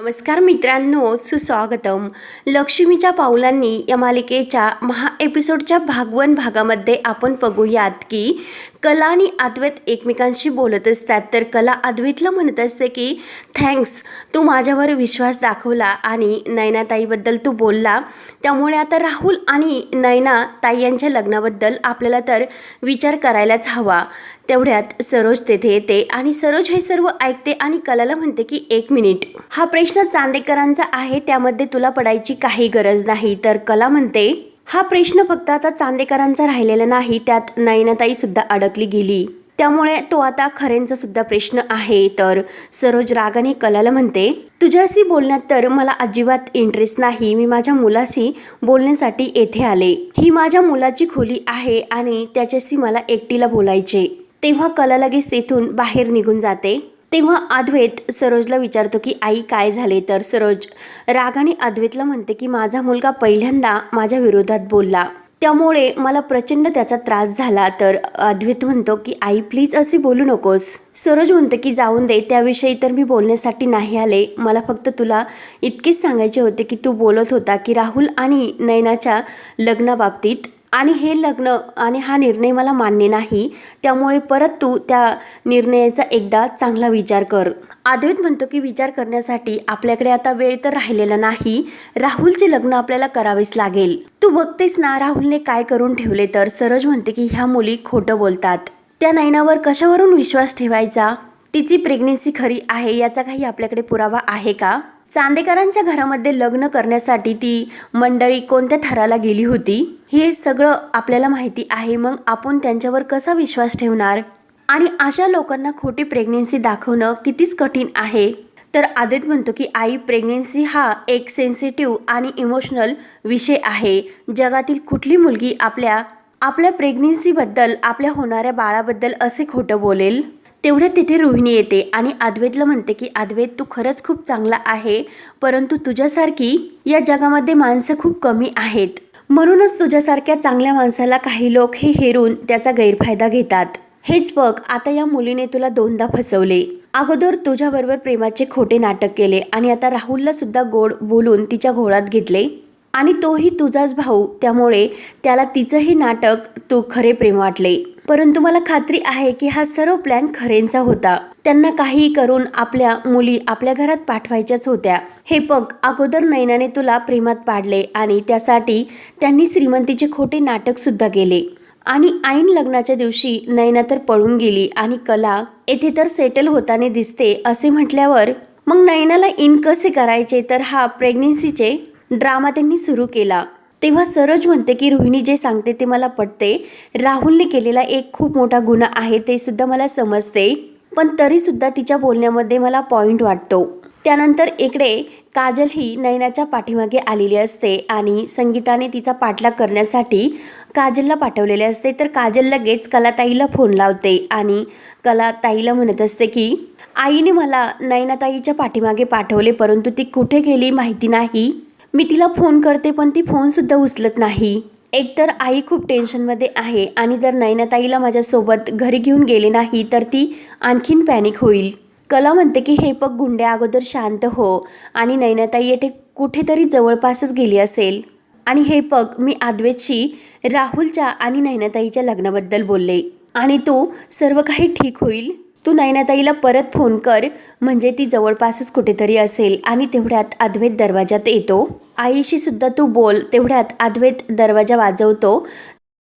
नमस्कार मित्रांनो सुस्वागतम. लक्ष्मीच्या पावलांनी या मालिकेच्या महा एपिसोडच्या भागवन भागामध्ये आपण बघूयात की कला आणि अद्वैत एकमेकांशी बोलत असतात. तर कला अद्वैतला म्हणत असते की थँक्स तू माझ्यावर विश्वास दाखवला आणि नयनाताईबद्दल तू बोलला. त्यामुळे आता राहुल आणि नयनाताई यांच्या लग्नाबद्दल आपल्याला तर विचार करायलाच हवा. तेवढ्यात सरोज तेथे येते आणि सरोज हे सर्व ऐकते आणि कलाला म्हणते की एक मिनिट. हा प्रश्न चांदेकरांचा आहे त्यामध्ये तुला पडायची काही गरज नाही. तर कला म्हणते हा प्रश्न फक्त आता चांदेकरांचा राहिलेला नाही त्यात नयनताई सुद्धा अडकली गेली. त्यामुळे तो आता खरेंचा सुद्धा प्रश्न आहे. तर सरोज रागाने कलाला म्हणते तुझ्याशी बोलण्यात तर मला अजिबात इंटरेस्ट नाही. मी माझ्या मुलाशी बोलण्यासाठी येथे आले. ही माझ्या मुलाची खोली आहे आणि त्याच्याशी मला एकटीला बोलायचे. तेव्हा कला लगेच तेथून बाहेर निघून जाते. तेव्हा अद्वैत सरोजला विचारतो की आई काय झाले? तर सरोज रागाने अद्वैतला म्हणते की माझा मुलगा पहिल्यांदा माझ्या विरोधात बोलला. त्यामुळे मला प्रचंड त्याचा त्रास झाला. तर अद्वैत म्हणतो की आई प्लीज असे बोलू नकोस. सरोज म्हणतो की जाऊन दे त्याविषयी तर मी बोलण्यासाठी नाही आले. मला फक्त तुला इतकेच सांगायचे होते की तू बोलत होता की राहुल आणि नयनाच्या लग्नाबाबतीत आणि हे लग्न आणि हा निर्णय मला मान्य नाही त्यामुळे परत तू त्या निर्णयाचा एकदा चांगला विचार कर. अद्वैत म्हणतो की विचार करण्यासाठी आपल्याकडे आता वेळ तर राहिलेला नाही राहुलचे लग्न आपल्याला करावेच लागेल. तू बघतेस ना राहुलने काय करून ठेवले तर सरोज म्हणते की ह्या मुली खोटं बोलतात. त्या नैनावर कशावरून विश्वास ठेवायचा? तिची प्रेग्नेन्सी खरी आहे याचा काही आपल्याकडे पुरावा आहे का? चांदेकरांच्या घरामध्ये लग्न करण्यासाठी ती मंडळी कोणत्या थराला गेली होती? हे सगळं आपल्याला माहिती आहे. मग आपण त्यांच्यावर कसा विश्वास ठेवणार? आणि अशा लोकांना खोटी प्रेग्नेन्सी दाखवणं कितीच कठीण आहे? तर आदित म्हणतो की आई प्रेग्नेन्सी हा एक सेन्सिटिव्ह आणि इमोशनल विषय आहे. जगातील कुठली मुलगी आपल्या आपल्या प्रेग्नेन्सीबद्दल आपल्या होणाऱ्या बाळाबद्दल असे खोटं बोलेल? तेवढ्यात तिथे रोहिणी येते आणि अद्वैतला म्हणते की अद्वैत तू खरंच खूप चांगला आहे परंतु तुझ्यासारखी या जगामध्ये माणसं खूप कमी आहेत. म्हणूनच तुझ्यासारख्या चांगल्या माणसाला काही लोक हे हेरून त्याचा गैरफायदा घेतात. हेच बघ आता या मुलीने तुला दोनदा फसवले. अगोदर तुझ्याबरोबर प्रेमाचे खोटे नाटक केले आणि आता राहुलला सुद्धा गोड बोलून तिच्या घोळात घेतले. आणि तोही तुझाच भाऊ त्यामुळे त्याला तिचंही नाटक तू खरे प्रेम वाटले. परंतु मला खात्री आहे की हा सर्व प्लॅन खरेंचा होता. त्यांना काहीही करून आपल्या मुली आपल्या घरात पाठवायच्याच होत्या. हे बघ अगोदर नैनाने तुला प्रेमात पाडले आणि त्यासाठी त्यांनी श्रीमंतीचे खोटे नाटक सुद्धा केले. आणि ऐन लग्नाच्या दिवशी नैना तर पळून गेली आणि कला येथे तर सेटल होताना दिसते असे म्हटल्यावर मग नैनाला इन कसे करायचे तर हा प्रेग्नेन्सीचे ड्रामा त्यांनी सुरू केला. तेव्हा सरोज म्हणते की रोहिणी जे सांगते ते मला पटते. राहुलने केलेला एक खूप मोठा गुन्हा आहे ते सुद्धा मला समजते. पण तरीसुद्धा तिच्या बोलण्यामध्ये मला पॉईंट वाटतो. त्यानंतर इकडे काजल ही नयनाच्या पाठीमागे आलेली असते आणि संगीताने तिचा पाठलाग करण्यासाठी काजलला पाठवलेले असते. तर काजल लगेच कलाताईला फोन लावते आणि कलाताईला म्हणत असते की आईने मला नयनाताईच्या पाठीमागे पाठवले परंतु ती कुठे गेली माहिती नाही. मी तिला फोन करते पण ती फोनसुद्धा उचलत नाही. एकतर आई खूप टेन्शनमध्ये आहे आणि जर नयनाताईला माझ्यासोबत घरी घेऊन गेले नाही तर ती आणखीन पॅनिक होईल. कला म्हणते की हे पग गुंड्या अगोदर शांत हो आणि नयनाताई येथे कुठेतरी जवळपासच गेली असेल. आणि हे पग मी आद्वेतशी राहुलच्या आणि नैनाताईच्या लग्नाबद्दल बोलले आणि तो सर्व काही ठीक होईल? तू नयनाताईला परत फोन कर म्हणजे ती जवळपासच कुठेतरी असेल आणि तेवढ्यात अद्वैत दरवाजात येतो. आईशी सुद्धा तू बोल तेवढ्यात अद्वैत दरवाजा वाजवतो.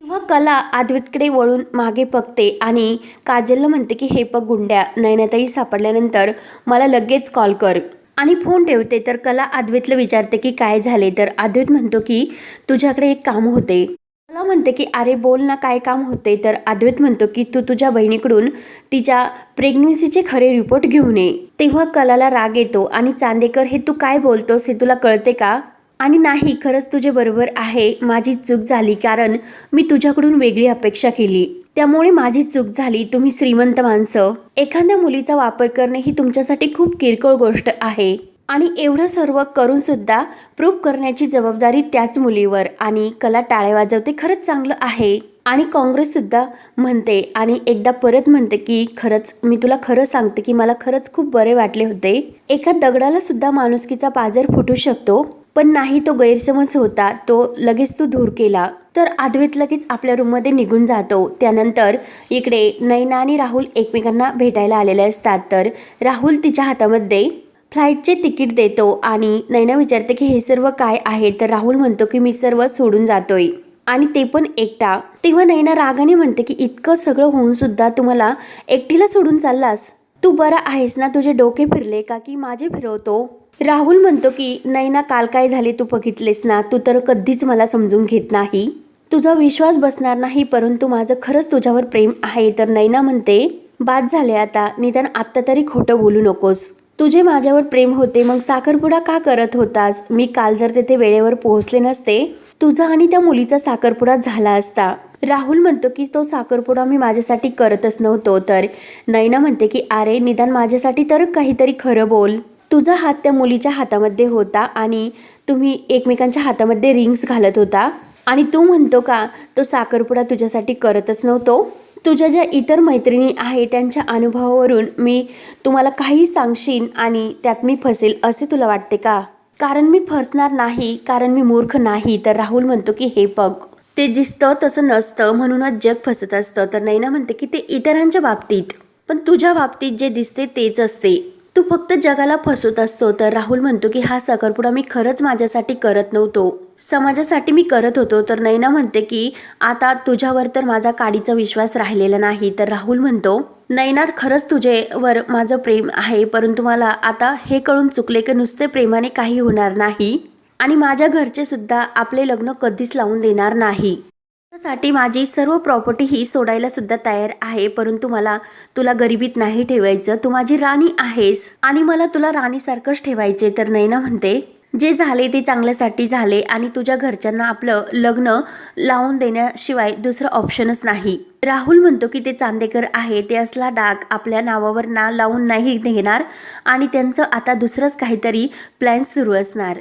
तेव्हा कला आद्वैतकडे वळून मागे बघते आणि काजलला म्हणते की हे पग गुंड्या नयनाताई सापडल्यानंतर मला लगेच कॉल कर. आणि फोन ठेवते तर कला आद्वैतला विचारते की काय झाले? तर आद्वैत म्हणतो की तुझ्याकडे एक काम होते. मला म्हणते की अरे बोल ना काय काम होते तर अद्वैत म्हणतो की तू तुझ्या बहिणीकडून तिच्या प्रेग्नन्सीचे खरे रिपोर्ट घेऊन ये. तेव्हा कलाला राग येतो आणि चांदेकर हे तू काय बोलतोस? हे तुला कळते का? आणि नाही खरंच तुझे बरोबर आहे. माझी चूक झाली कारण मी तुझ्याकडून वेगळी अपेक्षा केली. त्यामुळे माझी चूक झाली. तुम्ही श्रीमंत माणसं. एखाद्या मुलीचा वापर करणे ही तुमच्यासाठी खूप किरकोळ गोष्ट आहे. आणि एवढं सर्व करून सुद्धा करण्याची जबाबदारी त्याच मुलीवर आणि कला टाळे वाजवते खरंच चांगलं आहे. आणि काँग्रेससुद्धा म्हणते आणि एकदा परत म्हणते की खरंच मी तुला खरं सांगते की मला खरंच खूप बरे वाटले होते. एका दगडाला सुद्धा माणुसकीचा पाजर फुटू शकतो पण नाही तो गैरसमज होता तो लगेच तो दूर केला. तर अद्वैत लगेच आपल्या रूममध्ये निघून जातो. त्यानंतर इकडे नैना आणि राहुल एकमेकांना भेटायला आलेले असतात. तर राहुल तिच्या हातामध्ये फ्लाईटचे तिकीट देतो आणि नैना विचारते की हे सर्व काय आहे? तर राहुल म्हणतो की मी सर्व सोडून जातोय. आणि ते पण एकटा. तेव्हा नैना रागाने म्हणते की इतकं सगळं होऊन सुद्धा तुम्हाला एकटीला सोडून चाललास? तू बरा आहेस ना? तुझे डोके फिरले का की माझे फिरवतो? राहुल म्हणतो की नैना काल काय झाले तू बघितलेस ना? तू तर कधीच मला समजून घेत नाही. तुझा विश्वास बसणार नाही परंतु माझं खरंच तुझ्यावर प्रेम आहे. तर नैना म्हणते बाद झाले आता. निदान आत्ता तरी खोटं बोलू नकोस. तुझे माझ्यावर प्रेम होते मग साखरपुडा का करत होतास? मी काल जर तेथे वेळेवर पोहोचले नसते तुझा आणि त्या मुलीचा साखरपुडा झाला असता. राहुल म्हणतो की तो साखरपुडा मी माझ्यासाठी करतच नव्हतो तर नैना म्हणते की अरे निदान माझ्यासाठी तर काहीतरी खरं बोल. तुझा हात त्या मुलीच्या हातामध्ये होता आणि तुम्ही एकमेकांच्या हातामध्ये रिंग्स घालत होता. आणि तू म्हणतो का तो साखरपुडा तुझ्यासाठी करतच नव्हतो? तुझ्या ज्या इतर मैत्रिणी आहे त्यांच्या अनुभवावरून मी तुम्हाला काही सांगशीन आणि त्यात मी फसेल असे तुला वाटते का? कारण मी फसणार नाही कारण मी मूर्ख नाही तर राहुल म्हणतो की हे बघ ते दिसतं तसं नसतं म्हणूनच जग फसत असतं. तर नैना म्हणते की ते इतरांच्या बाबतीत पण तुझ्या बाबतीत जे दिसते तेच असते. तू फक्त जगाला फसवत असतो तर राहुल म्हणतो की हा साखरपुडा मी खरंच माझ्यासाठी करत नव्हतो. समाजासाठी मी करत होतो. तर नैना म्हणते की आता तुझ्यावर तर माझा काडीचा विश्वास राहिलेला नाही. तर राहुल म्हणतो नैना खरंच तुझेवर माझं प्रेम आहे परंतु मला आता हे कळून चुकले की नुसते प्रेमाने काही होणार नाही आणि माझ्या घरचे सुद्धा आपले लग्न कधीच लावून देणार नाही. साठी माझी सर्व प्रॉपर्टी ही सोडायला सुद्धा तयार आहे परंतु मला तुला गरिबीत नाही ठेवायचं. तू माझी राणी आहेस आणि मला तुला राणीसारखंच ठेवायचे तर नैना म्हणते जे झाले ते चांगल्यासाठी झाले आणि तुझ्या घरच्यांना आपलं लग्न लावून देण्याशिवाय दुसरं ऑप्शनच नाही. राहुल म्हणतो की ते चांदेकर आहे ते असला डाग आपल्या नावावर ना लावून नाही देणार आणि त्यांचं आता दुसरंच काहीतरी प्लॅन सुरू असणार.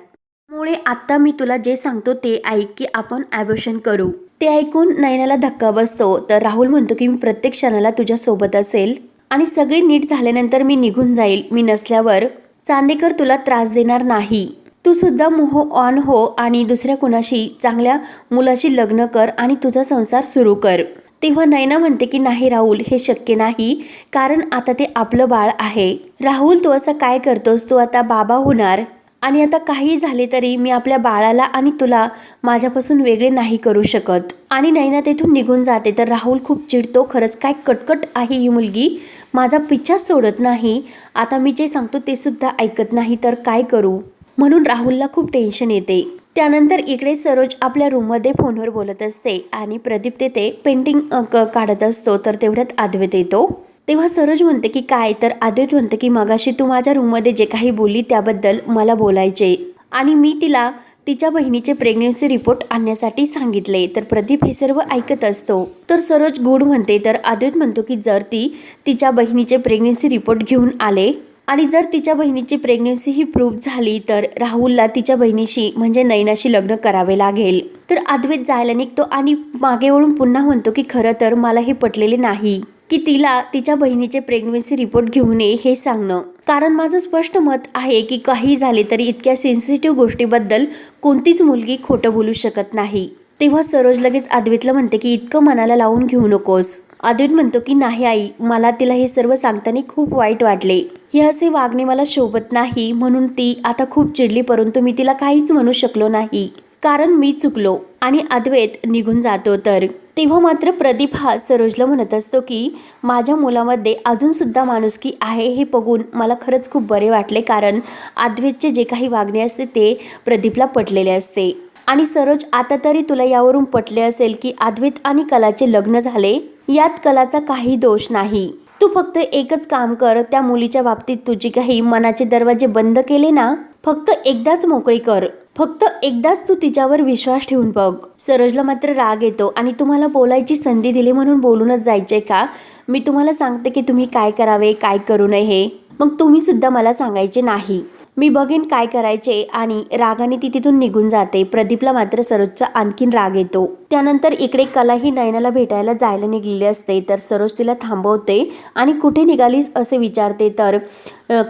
मुळे आत्ता मी तुला जे सांगतो ते ऐक की आपण ॲबोशन करू. ते ऐकून नयनाला धक्का बसतो. तर राहुल म्हणतो की मी प्रत्येक क्षणाला तुझ्यासोबत असेल आणि सगळे नीट झाल्यानंतर मी निघून जाईल. मी नसल्यावर चांदेकर तुला त्रास देणार नाही. तू सुद्धा मोह ऑन हो आणि दुसऱ्या कुणाशी चांगल्या मुलाशी लग्न कर आणि तुझा संसार सुरू कर. तेव्हा नैना म्हणते की नाही राहुल हे शक्य नाही. कारण आता ते आपलं बाळ आहे. राहुल तू असं काय करतोस? तू आता बाबा होणार. आणि आता काही झाले तरी मी आपल्या बाळाला आणि तुला माझ्यापासून वेगळे नाही करू शकत. आणि नैना तेथून निघून जाते. तर राहुल खूप चिडतो. खरंच काय कटकट आहे ही मुलगी. माझा पिच्छा सोडत नाही. आता मी जे सांगतो ते सुद्धा ऐकत नाही. तर काय करू? म्हणून राहुलला खूप टेन्शन येते. त्यानंतर इकडे सरोज आपल्या रूममध्ये फोनवर बोलत असते. आणि प्रदीप तेथे पेंटिंग क- काढत असतो. तर तेवढ्यात आदवेत येतो. तेव्हा सरोज म्हणते की काय? तर आदित्य म्हणते की मगाशी तू माझ्या रूममध्ये जे काही बोलली त्याबद्दल मला बोलायचे. आणि मी तिला तिच्या बहिणीचे प्रेग्नेन्सी रिपोर्ट आणण्यासाठी सांगितले. तर प्रदीप हे सर्व ऐकत असतो. तर सरोज गुड म्हणते तर आदित म्हणतो की जर ती तिच्या बहिणीचे प्रेग्नेन्सी रिपोर्ट घेऊन आले आणि जर तिच्या बहिणीची प्रेग्नेन्सी ही प्रूव्ह झाली तर राहुलला तिच्या बहिणीशी म्हणजे नैनाशी लग्न करावे लागेल. तर अद्वैत जायला निघतो आणि मागे वळून पुन्हा म्हणतो की खरं तर मला हे पटलेले नाही. की तिला तिच्या बहिणीचे प्रेग्नन्सी रिपोर्ट घेऊन ये हे सांगणं. कारण माझं स्पष्ट मत आहे की काही झाले तरी इतक्या सेन्सिटिव्ह गोष्टीबद्दल कोणतीच मुलगी खोटं बोलू शकत नाही. तेव्हा सरोज लगेच अद्वैतला म्हणते की इतकं मनाला लावून घेऊ नकोस. अद्वैत म्हणतो की नाही आई मला तिला हे सर्व सांगताना खूप वाईट वाटले. हे असे वागणे मला शोभत नाही म्हणून ती आता खूप चिडली परंतु मी तिला काहीच म्हणू शकलो नाही. कारण मी चुकलो आणि अद्वैत निघून जातो तर. तेव्हा मात्र प्रदीप हा सरोजला म्हणत असतो की माझ्या मुलामध्ये अजूनसुद्धा माणुसकी आहे हे बघून मला खरंच खूप बरे वाटले कारण आद्वेतचे जे काही वागणे असते ते प्रदीपला पटलेले असते. आणि सरोज आता तरी तुला यावरून पटले असेल की अद्वैत आणि कलाचे लग्न झाले? यात कलाचा काही दोष नाही. तू फक्त एकच काम कर त्या मुलीच्या बाबतीत तुझी काही मनाचे दरवाजे बंद केले ना? फक्त एकदाच मोकळी कर. फक्त एकदाच तू तिच्यावर विश्वास ठेवून बघ. सरोजला मात्र राग येतो आणि तुम्हाला बोलायची संधी दिली म्हणून बोलूनच जायचे का? मी तुम्हाला सांगते की तुम्ही काय करावे काय करू नये हे. मग तुम्ही सुद्धा मला सांगायचे नाही. मी बघेन काय करायचे आणि रागाने ती तिथून निघून जाते. प्रदीपला मात्र सरोजचा आणखीन राग येतो. त्यानंतर इकडे कला ही नयनाला भेटायला जायला निघलेली असते. तर सरोज तिला थांबवते आणि कुठे निघालीस असे विचारते. तर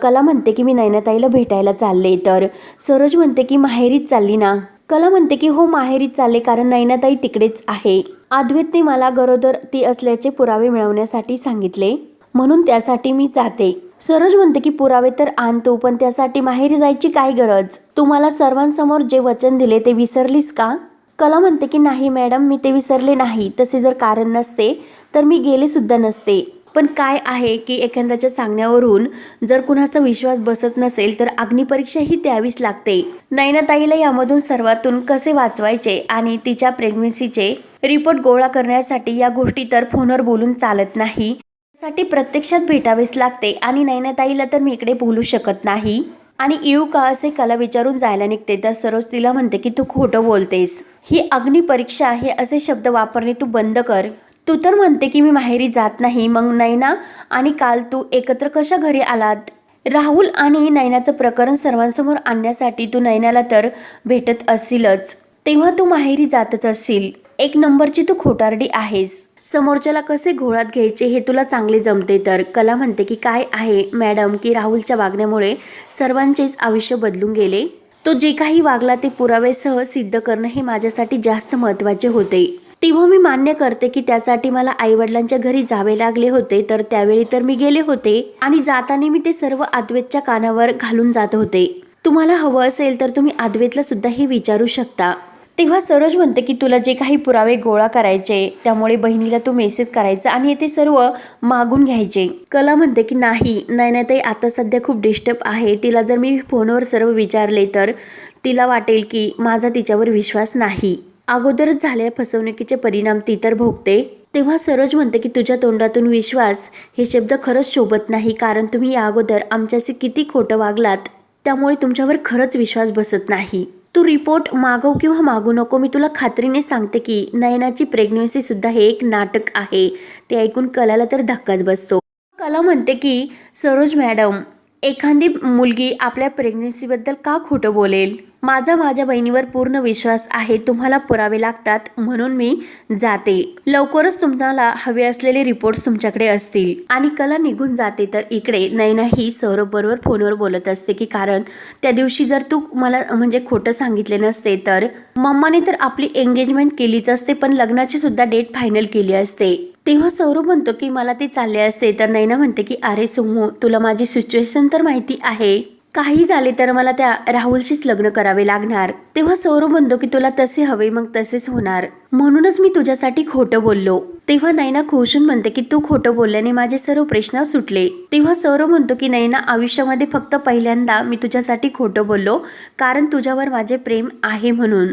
कला म्हणते की मी नयनाताईला भेटायला चालले. तर सरोज म्हणते की माहेरीच चालली ना? कला म्हणते की हो माहेरीच चालले कारण नयनाताई तिकडेच आहे. अद्वैतने मला गरोदर ती असल्याचे पुरावे मिळवण्यासाठी सांगितले. म्हणून त्यासाठी मी जाते. सरोज म्हणते की पुरावे तर आणतो पण त्यासाठी माहेरी जायची काय गरज? तुम्हाला सर्वांसमोर जे वचन दिले ते विसरलीस का? कला म्हणते की नाही मॅडम मी ते विसरले नाही. तसे जर कारण नसते तर मी गेले सुद्धा नसते. पण काय आहे की एखाद्याच्या सांगण्यावरून जर कुणाचा विश्वास बसत नसेल तर अग्निपरीक्षा ही द्यावीच लागते. नैनाताईला यामधून सर्वातून कसे वाचवायचे आणि तिच्या प्रेग्नन्सीचे रिपोर्ट गोळा करण्यासाठी या गोष्टी तर फोनवर बोलून चालत नाही. साठी प्रत्यक्षात भेटावेच लागते आणि नैनाताईला तर मी इकडे बोलू शकत नाही. आणि येऊ का असे कला विचारून जायला निघते तर सरोज तिला म्हणते की तू खोटं बोलतेस. ही अग्निपरीक्षा आहे असे शब्द वापरणे तू बंद कर. तू तर म्हणते की मी माहेरी जात नाही मग नैना आणि काल तू एकत्र कशा घरी आलात? राहुल आणि नैनाचं प्रकरण सर्वांसमोर आणण्यासाठी तू नैनाला तर भेटत असशीलच तेव्हा तू माहेरी जातच असशील. एक नंबरची तू खोटारडी आहेस. समोरच्याला कसे घोळात घ्यायचे हे तुला चांगले जमते तर. कला म्हणते की काय आहे मॅडम? की राहुलच्या वागण्यामुळे सर्वांचेच आयुष्य बदलून गेले? तो जे काही वागला ते पुरावेसह सिद्ध करणं हे माझ्यासाठी जास्त महत्त्वाचे होते. तेव्हा मी मान्य करते की त्यासाठी मला आईवडिलांच्या घरी जावे लागले होते तर त्यावेळी तर मी गेले होते आणि जाताना मी ते सर्व अद्वैतच्या कानावर घालून जात होते. तुम्हाला हवं असेल तर तुम्ही अद्वैतला सुद्धा हे विचारू शकता. तेव्हा सरोज म्हणते की तुला जे काही पुरावे गोळा करायचे त्यामुळे बहिणीला तू मेसेज करायचा आणि ते सर्व मागून घ्यायचे. कला म्हणते की नाही नाही नाही ते आता सध्या खूप डिस्टर्ब आहे. तिला जर मी फोनवर सर्व विचारले तर तिला वाटेल की माझा तिच्यावर विश्वास नाही. अगोदरच झालेल्या फसवणुकीचे परिणाम ती तर भोगते. तेव्हा सरोज म्हणते की तुझ्या तोंडातून विश्वास हे शब्द खरंच शोभत नाही कारण तुम्ही या अगोदर आमच्याशी किती खोटं वागलात. त्यामुळे तुमच्यावर खरंच विश्वास बसत नाही. तू रिपोर्ट मागव किंवा मागू नको मी तुला खात्रीने सांगते की नयनाची प्रेग्नन्सी सुद्धा हे एक नाटक आहे. ते ऐकून कलाला तर धक्काच बसतो. कला म्हणते की सरोज मॅडम एखादी मुलगी आपल्या प्रेग्नन्सीबद्दल का खोटं बोलेल? माझा माझ्या बहिणीवर पूर्ण विश्वास आहे तुम्हाला पुरावे लागतात म्हणून मी जाते. लवकरच तुम्हाला हवे असलेले रिपोर्ट्स तुमच्याकडे असतील. आणि कला निघून जाते तर इकडे नैना ही सौरभ बरोबर फोनवर बोलत असते की कारण त्या दिवशी जर तू मला म्हणजे खोटं सांगितले नसते तर? मम्माने तर आपली एंगेजमेंट केलीच असते पण लग्नाची सुद्धा डेट फायनल केली असते. तेव्हा सौरभ म्हणतो की मला ते चालले असते. तर नैना म्हणते की अरे सुमू तुला माझी सिच्युएशन तर माहिती आहे. काही झाले तर मला त्या राहुलशीच लग्न करावे लागणार. तेव्हा सौरभ म्हणतो की तुला तसे हवे मग तसेच होणार. म्हणूनच मी तुझ्यासाठी खोटं बोललो. तेव्हा नैना खुशून म्हणते की तू खोटं बोलल्याने माझे सर्व प्रश्न सुटले. तेव्हा सौरभ म्हणतो की नैना आयुष्यामध्ये फक्त पहिल्यांदा मी तुझ्यासाठी खोटं बोललो कारण तुझ्यावर माझे प्रेम आहे म्हणून.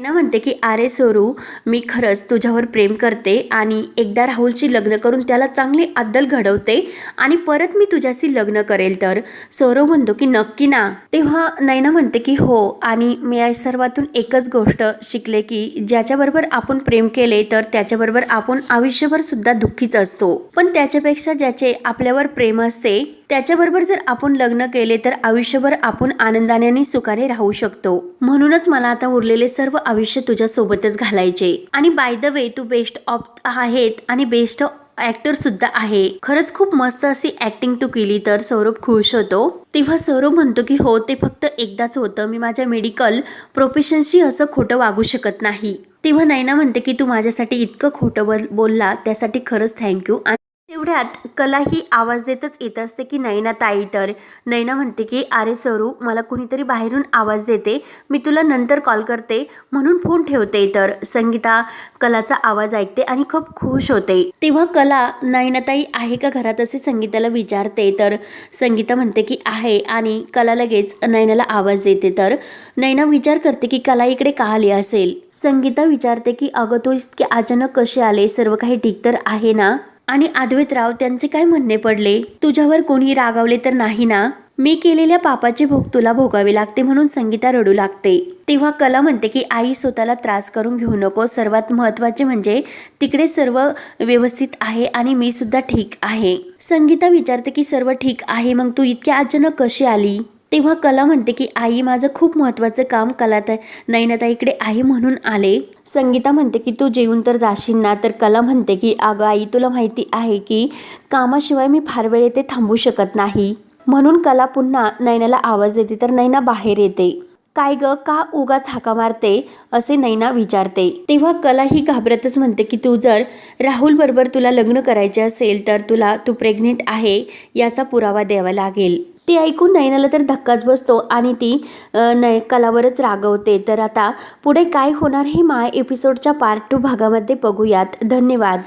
ना म्हणते की अरे सोरू मी खरंच तुझ्यावर प्रेम करते आणि एकदा राहुलशी लग्न करून त्याला चांगली अद्दल घडवते आणि परत मी तुझ्याशी लग्न करेल तर. सौरव म्हणतो की नक्की ना. तेव्हा नैना म्हणते की हो. आणि मी या सर्वातून एकच गोष्ट शिकले की ज्याच्याबरोबर आपण प्रेम केले तर त्याच्याबरोबर आपण आयुष्यभर सुद्धा दुःखीच असतो. पण त्याच्यापेक्षा ज्याचे आपल्यावर प्रेम असते त्याच्याबरोबर जर आपण लग्न केले तर आयुष्यभर आपण आनंदाने आणि सुखाने राहू शकतो. म्हणूनच मला आता उरलेले सर्व आयुष्य तुझ्या सोबतच घालायचे. आणि बाय द वे तू बेस्ट ऑफ आहेत आणि बेस्ट ऍक्टर सुद्धा आहे. खरंच खूप मस्त अशी ऍक्टिंग तू केली तर सौरभ खुश होतो. तेव्हा सौरभ म्हणतो की हो ते फक्त एकदाच होतं. मी माझ्या मेडिकल प्रोफेशनशी असं खोटं वागू शकत नाही. तेव्हा नैना म्हणते की तू माझ्यासाठी इतकं खोटं बोल बोलला त्यासाठी खरंच थँक्यू आणि तेवढ्यात कला ही आवाज देतच येत असते की नैना ताई तर. नैना म्हणते की अरे सरू मला कुणीतरी बाहेरून आवाज देते. मी तुला नंतर कॉल करते. म्हणून फोन ठेवते तर. संगीता कलाचा आवाज ऐकते आणि खूप खुश होते. तेव्हा कला नैनाताई आहे का घरात? असे संगीताला विचारते तर संगीता म्हणते की आहे. आणि कला लगेच नैनाला आवाज देते तर नैना विचार करते की कला इकडे का आली असेल? संगीता विचारते की अगं तो इतके अचानक कसे आले सर्व काही ठीक तर आहे ना? आणि अद्वैतराव त्यांचे काय म्हणणे पडले? तुझ्यावर कोणी रागावले तर नाही ना? मी केलेल्या पापाचे भोग तुला भोगावे लागते म्हणून संगीता रडू लागते. तेव्हा कला म्हणते की आई स्वतःला त्रास करून घेऊ नको. सर्वात महत्त्वाचे म्हणजे तिकडे सर्व व्यवस्थित आहे आणि मी सुद्धा ठीक आहे. संगीता विचारते की सर्व ठीक आहे? मग तू इतक्या अचानक कशी आली? तेव्हा कला म्हणते की आई माझं खूप महत्त्वाचं काम कलात नयनाताईकडे आहे म्हणून आले. संगीता म्हणते की तू जेवून तर जाशील ना तर कला म्हणते की अगं आई तुला माहिती आहे की कामाशिवाय मी फार वेळ येथे थांबू शकत नाही. म्हणून कला पुन्हा नैनाला आवाज देते तर नैना बाहेर येते. काय ग का उगाच हाका मारते? असे नैना विचारते. तेव्हा कला ही घाबरतच म्हणते की तू जर राहुल बरोबर तुला लग्न करायचे असेल तर तुला तू प्रेग्नेंट आहे याचा पुरावा द्यावा लागेल. ते ऐकून नयनाला तर धक्काच बसतो आणि ती नय कलावरच रागवते. तर आता पुढे काय होणार हे मा एपिसोडच्या पार्ट टू भागामध्ये बघूयात. धन्यवाद.